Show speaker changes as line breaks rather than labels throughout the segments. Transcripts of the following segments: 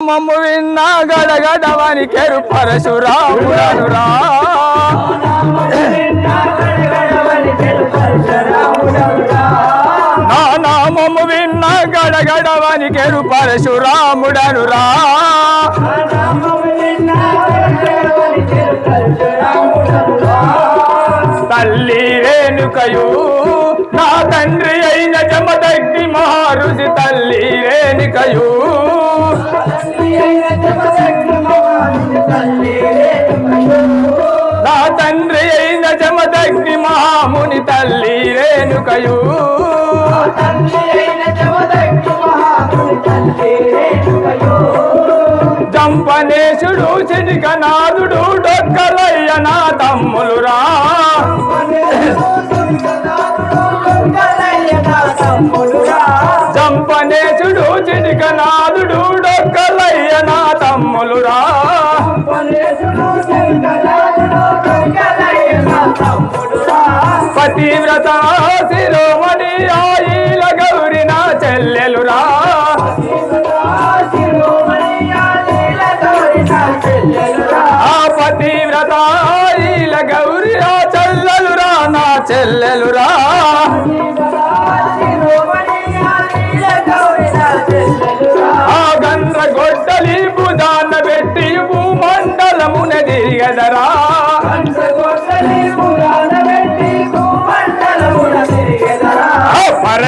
మమ్ము విన్నా గడగడవని కెరు పరశురాముడనురా నా నామము విన్నా గడగడవని కెరు పరశురాముడనురా తల్లి రేణుకయు నా తండ్రి అయిన జమదగ్ని మహారుషి తల్లి రేణుకయు. నా తండ్రి అయిన జమదగ్ని మహాముని తల్లి రేణుకయు. జంపనేశుడు చినికనాథుడు డొక్కలయ్య నా తమ్ములురా. జంపనేశుడు చినికనాథుడు డొక్క తీవ్రత శిరోమణి ఆయిల గౌరి నా చెల్లెలురా. ఆ పతివ్రత ఆయిల గౌరి నా చెల్లెలురా నా చెల్లెలురా. ఆ గండ్ర గొడ్డలి భుజాన పెట్టి భూమండలమున తిరిగదరా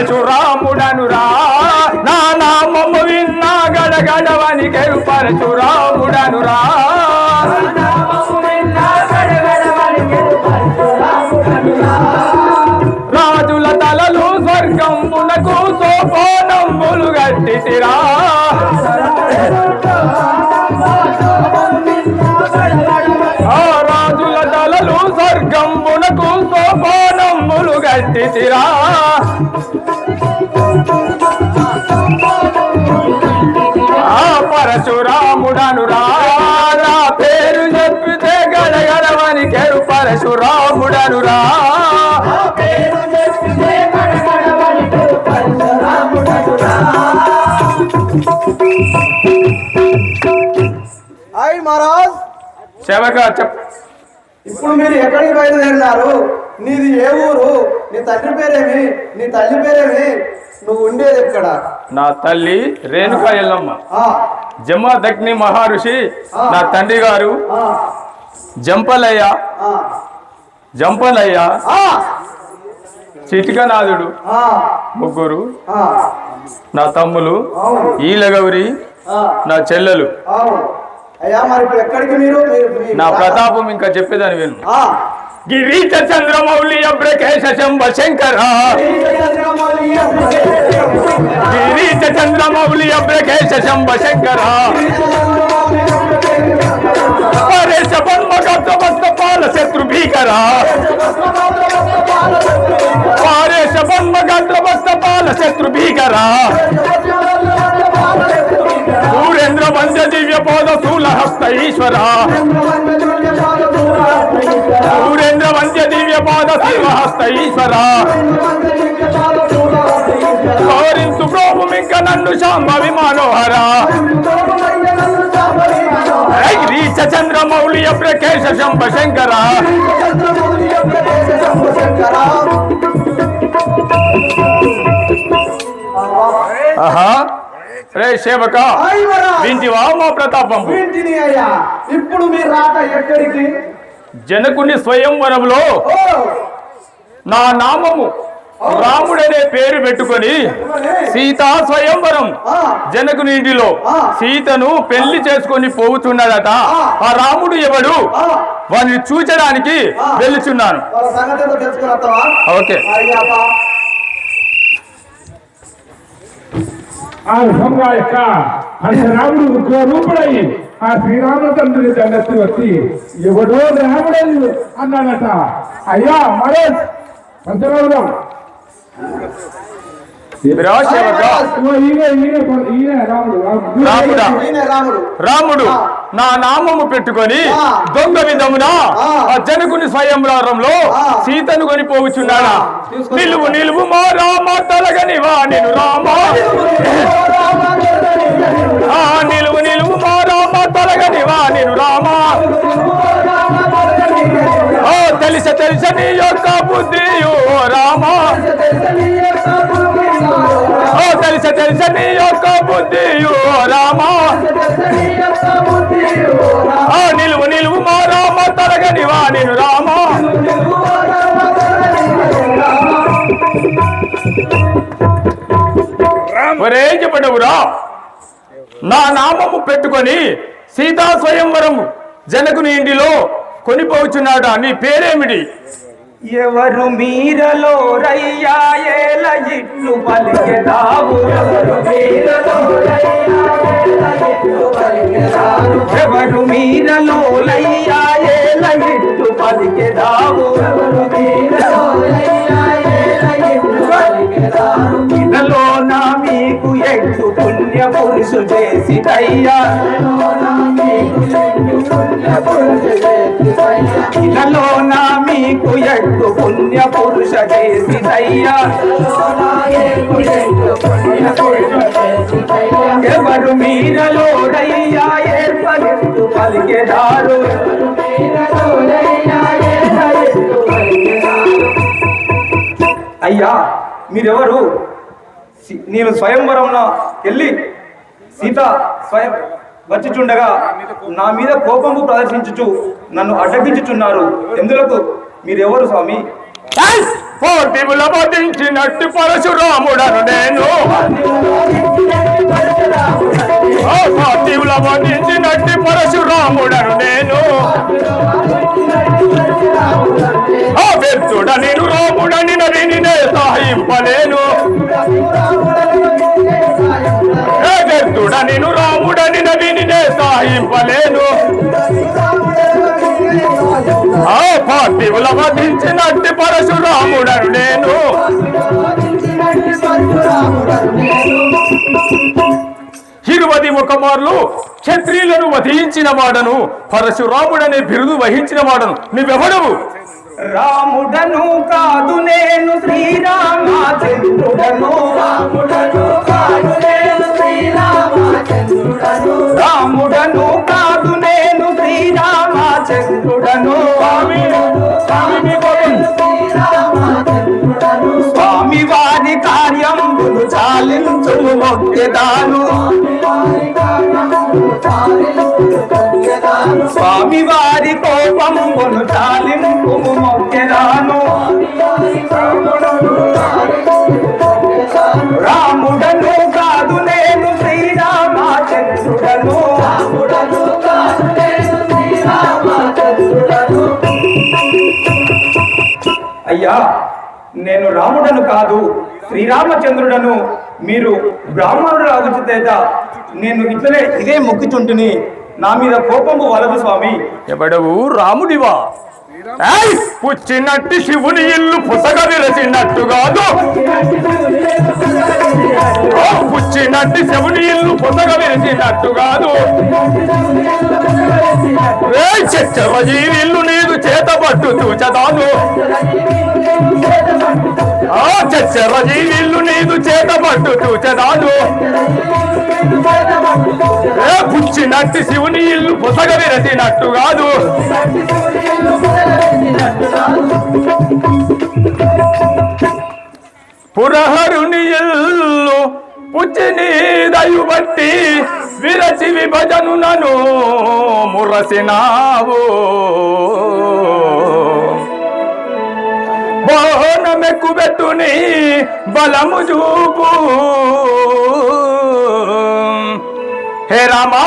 పరశురాముడనురా. నా నామము విన్నా గడగడవని కెరు పరశురాముడనురా. రాజుల తలలు స్వర్గంబునకు సోపానంబులు గట్టిసిరా. సోపానంబులు గట్టిసిరా ఆ పరశురాముడనురా నా పేరు చెప్పితే గడగడవని కెరు పరశురాముడనురా
హాయ్ మహారాజ్.
చెప్
ఇప్పుడు మీరు ఎక్కడికి బయలుదేరినారు? నీది ఏ ఊరు? నీ తండ్రి పేరేమి? నీ తల్లి పేరేమి? నువ్వు ఉండేది ఎక్కడ?
నా తల్లి రేణుకా ఎల్లమ్మ.
ఆ,
జమదగ్ని మహర్షి నా తండ్రి గారు. జంపలయ్య. జంపలయ్య. చిటికనాథుడు. ముగ్గురు. నా తమ్ములు. ఈలగౌరి. నా చెల్లెలు.
అయ్యా మరి ఎక్కడికి మీరు?
నా ప్రతాపం ఇంకా చెప్పేదాని విను.
ఆ,
గిరీశ చంద్రమౌళి అభ్రకేశ శంభ శంకర గిరీశ చంద్రమౌళి అభ్రకేశ శంభ శంకర పరేశ చంద్రమౌళి ప్రకేశ శంభ శంకర. ఆహా. రే సేవక వింటివా మా
అయ్యా ఇప్పుడు రాక ఎక్కడికి?
జనకుని స్వయంవరంలో నా నామము రాముడనే పేరు పెట్టుకొని సీతా స్వయంవరం
ఆ,
జనకుని ఇంటిలో
ఆ.
సీతను పెళ్ళి చేసుకొని పోవుచున్నాడట
ఆ.
రాముడు ఎవడు?
ఆ,
వారిని చూచడానికి. వెళ్ళుచున్నాను ఓకే.
ఆ విధంగా యొక్క ఉగ్ర రూపుడై ఆ శ్రీరామచంద్రుని దండెత్తి వచ్చి ఎవడో రాముడని అన్నాడట. అయ్యా మరేష్ పరశురాముడు రాముడు.
నా నామము పెట్టుకొని. దొంగ విధమున జనకుని స్వయంవరంలో. సీతను కొని.
తీసుకొని
నిలువు నిలువు మా రామ తలగని వా నేను రామ నీ యొక్క బుద్ధియు రామ ఆ నిలువు నిలువు మా రామ తరగని వాణిను రామ ఒరే చెప్పడవురా నా నామము పెట్టుకొని సీతా స్వయంవరం జనకుని ఇంటిలో కొనిపోచున్నాడా? నీ పేరేమిటి?
ఎవరు మీరలో రయ్యా ఏల ఇట్లు పలికెదావు ఎవరు మీరలో ఎవరు మీరలో లయ్యా ఏల ఇట్లు పలికెదావు ఇలలో నా మీకు ఎట్టు పుణ్య పురుషు చేసి దయ్యా? నలో నా మీకు ఎట్టు పుణ్య పురుష చేసి ఎవరు మీరలోడయ్యా ఏర్పడు పలికేదారు. అయ్యా మీరెవరు? నేను స్వయంవరంలో వెళ్ళి సీత స్వయం వచ్చిచుండగా నా మీద కోపము ప్రదర్శించుచు నన్ను అడ్డగించుచున్నారు. ఎందులకు? మీరెవరు స్వామి?
పోటీముల వధించినట్టు పరశురాముడను నేను. ఓ పోటీముల వధించినట్టు పరశురాముడను నేను. ఆ వ్యక్తుడ నేను రాముడని నదిని నే ఇవ్వలేను. సాయింపలేను ఆ పార్థివుల వధించినట్టు పరశురాముడను నేను. ఇరువది ముఖమార్లు క్షత్రియులను వధించిన వాడను పరశురాముడనే బిరుదు వహించిన వాడను. నువ్వెవడవు?
రాముడను కాదు నేను శ్రీరామచంద్రుడను రాముడను కాదు. చాలించు మొక్కెదాను స్వామి వారి కోపమును తాలింపు మొక్కెదాను రాముడను కాదు నేను శ్రీరామచంద్రుడను రాముడను కాదు నేను శ్రీరామచంద్రుడను. అయ్యా రాముడను కాదు శ్రీరామచంద్రుడను మీరు బ్రాహ్మణుడు అగుచు నేను ఇట్లనే ఇదే మొక్కుచుంటుని. నా మీద కోపము వలదు స్వామి.
ఎవడవు? రాముడివా? ఏయ్! శివుని ఇల్లు పుసగ విరచినట్టు కాదు. పుచ్చినట్టు శివుని ఇల్లు పుసగ విరచినట్టు కాదు. ఏయ్! చచ్చవ జీవిల్లు నీదు చేత పట్టు చూచదాను ఆ చచ్చర జీవిల్లు నీదు చేత పట్టు చూచదాను ఏ శివుని ఇల్లు పుసగ విరచినట్టు కాదు. పురహరుని ఇల్లు పుచ్చిని దయు బట్టి విరచి విభజను నను మురసినావు. బోనమెక్కుబెట్టుని బలము చూపు. హే రామా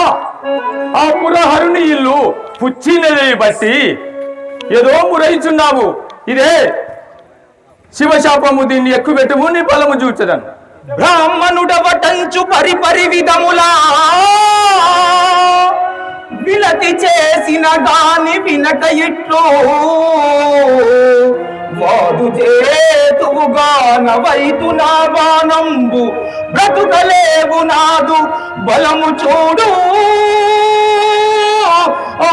ఆ పురహరుని ఇల్లు పుచ్చినది బట్టి ఏదో మురయించున్నావు. ఇదే శివశాపము దీన్ని ఎక్కువెట్టుము నీ బలము చూచదను.
బ్రాహ్మణుడవటంచు పరిపరి విధములా విలతి చేసిన గాని వినక ఇట్లు వాదు చేతువుగా నవైతు నా బాణంబు బ్రతుకలేవు నాదు బలము చూడు. ఆ, ఆ,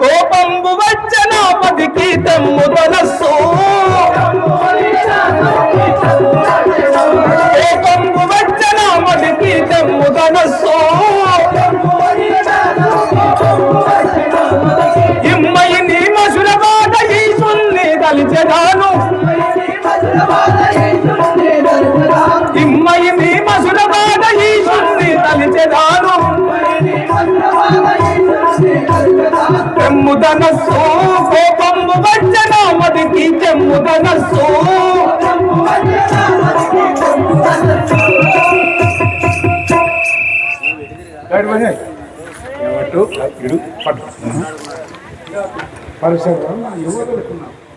కోపంబు వచ్చిన పదికి దమ్ముదనస్సో ఇమ్మయి నీ మసుల బాట ఈసుల్ని
తలిచెదాను ఇమ్మయి నీ మసుల బాట ఈసుల్ని తలిచెదాను చెమ్ముదనస్సో కోపమ్ము వచ్చన మదికి చెమ్ముదనస్సో చెమ్ముదనస్సో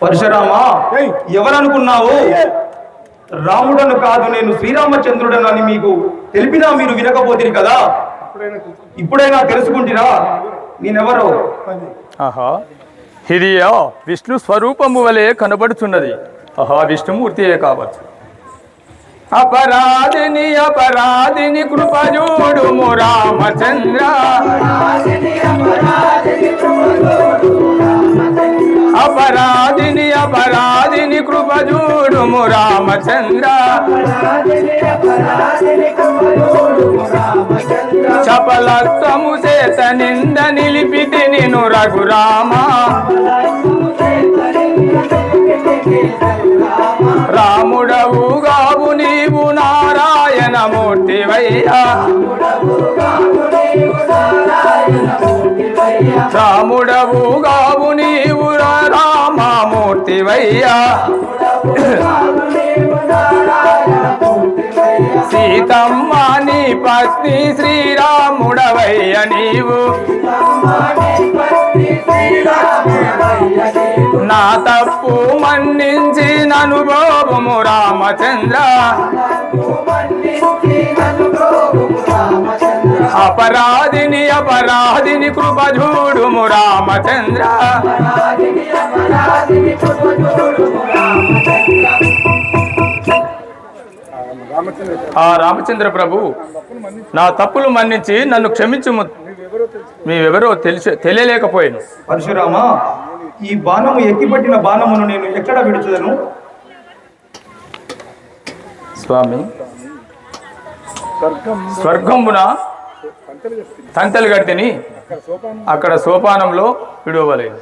పరశురామా ఎవరనుకున్నావు? రాముడను కాదు నేను శ్రీరామచంద్రుడను అని మీకు తెలిపినా మీరు వినకపోతుంది కదా? ఇప్పుడైనా తెలుసుకుంటురా? నేనెవరో?
ఆహా. ఇది విష్ణు స్వరూపము వలె కనబడుచున్నది. ఆహా విష్ణుమూర్తియే కావచ్చు. అపరాధిని అపరాధిని కృపజూడుము రామచంద్ర అపరాధిని అపరాధిని కృపజూడుము రామచంద్ర చపలత్వము చేత నింద నిలిపితి నిను రఘురామా. రాముడవు గావు నీవు నారాయణ మూర్తివయ్యా రాముడవు గావు నీవు. రామామూర్తివయ్యా సీతమ్మ నీ పత్ని శ్రీరాముడవయ్య నీవు. నా తప్పు మన్నించి అనుభవము రామచంద్ర. అపరాధిని అపరాధిని కృపజూడుము రామచంద్ర. ఆ రామచంద్ర ప్రభు నా తప్పులు మన్నించి నన్ను క్షమించుము. మీవెవరో తెలిసి తెలియలేకపోయాను.
పరశురామా ఈ బాణము ఎక్కిపట్టిన బాణమును నేను ఎక్కడ విడుచుదను?
స్వామి. స్వర్గంబున తంతలు గడితిని అక్కడ సోపానంలో విడువలేదు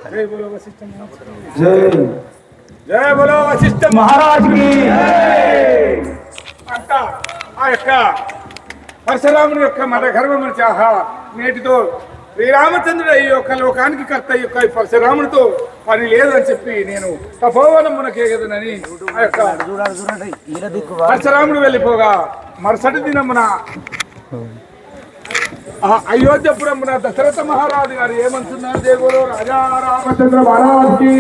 మహారాజుకి
అంట ఆ యొక్క పరశురాముని యొక్క మన గర్భమును చాహా నేటితో శ్రీరామచంద్రుడు ఈ యొక్క లోకానికి కర్త ఈ యొక్క ఈ పని లేదని చెప్పి నేను తపోవనమునకే కదనని ఆ యొక్క పరశురాముడు వెళ్ళిపోగా మరుసటి దినమున అయోధ్యపురమున దశరథ మహారాజు గారు ఏమంటున్నారు? దేవుడు రాజా రామచంద్ర మహారాజుకి